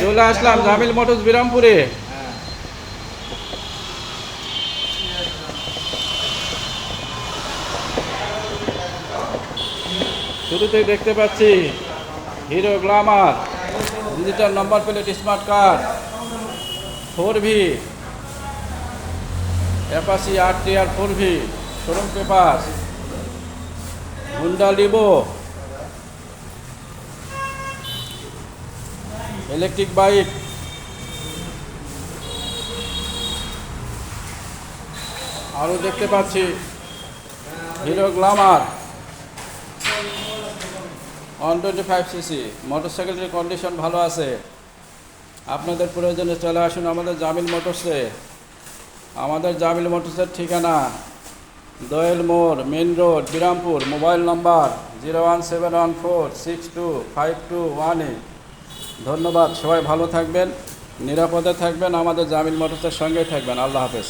চলে আসলাম জামিল মোটরস বিরামপুরে। শুরুতেই দেখতে পাচ্ছি, Hero Glamour digital number plate smart card four V Apache R T R four V showroom paper Honda Livo electric bike আরও দেখতে পাচ্ছি। Hero Glamour. One twenty five CC মোটরসাইকেলটির condition ভালো আছে। আপনাদের প্রয়োজনে চলে আসুন আমাদের জামিল মোটরসে। আমাদের জামিল মোটরসের ঠিকানা Doyel Mor main road, Birampur, mobile number zero one seven one four six two five two one eight. ধন্যবাদ সবাই ভালো থাকবেন নিরাপদে থাকবেন আমাদের জামিল মোটরসের সঙ্গেই থাকবেন। আল্লাহ হাফেজ।